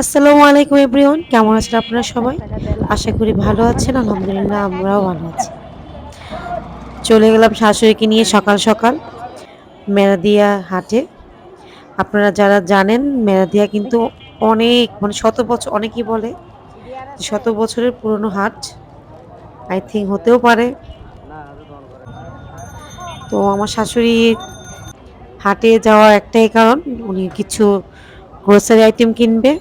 আসসালামু আলাইকুম এভরিওয়ান, কেমন আছেন আপনারা সবাই? আশা করি ভালো আছেন, আলহামদুলিল্লাহ আমরাও ভালো আছি। চলে গেলাম শাশুড়িকে নিয়ে সকাল সকাল মেরাদিয়া হাটে। আপনারা যারা জানেন মেরাদিয়া কিন্তু অনেক মানে শত বছর, অনেকেই বলে শত বছরের পুরনো হাট। আই থিঙ্ক হতেও পারে। তো আমার শাশুড়ি হাটে যাওয়ার একটাই কারণ, উনি কিছু গ্রোসারি আইটেম কিনবে।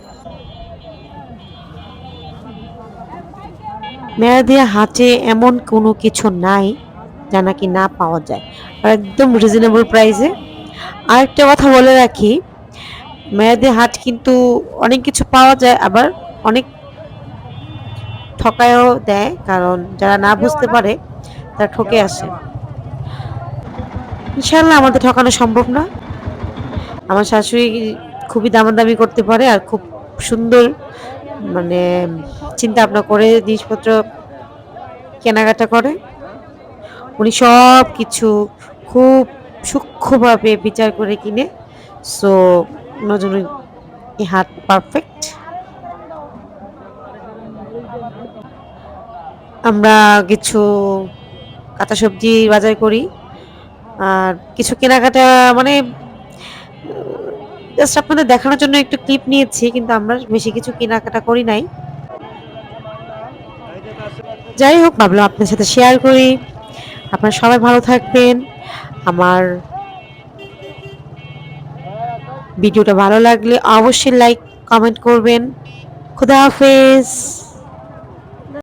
মেয়াদিয়া হাটে এমন কোনো কিছু নাই যা নাকি না পাওয়া যায়। আর একদম রিজনেবল প্রাইসে আরেকটা কথা বলে রাখি মেয়াদিয়া হাট কিন্তু অনেক কিছু পাওয়া যায়, আবার অনেক ঠকায়ও দেয়, কারণ যারা না বুঝতে পারে, তারা ঠকে আসে। ইনশাল্লাহ আমাদের ঠকানো সম্ভব না। আমার শাশুড়ি খুবই দামাদামি করতে পারে, আর খুব সুন্দর মানে চিন্তা ভাবনা করে জিনিসপত্র কেনাকাটা করে। উনি সব কিছু খুব সূক্ষ্মভাবে বিচার করে কিনে, সো জন্য এই হাত পারফেক্ট আমরা কিছু কাঁচা সবজি বাজার করি, আর কিছু কেনাকাটা মানে জাস্ট আপনাদের দেখানোর জন্য একটু ক্লিপ নিয়েছি, কিন্তু আমরা বেশি কিছু কেনাকাটা করি নাই। যাই হোক, ভাবলাম আপনার সাথে শেয়ার করি। আপনার সবাই ভালো থাকবেন। আমার ভিডিওটা ভালো লাগলে অবশ্যই লাইক কমেন্ট করবেন। খুদা হাফেজ।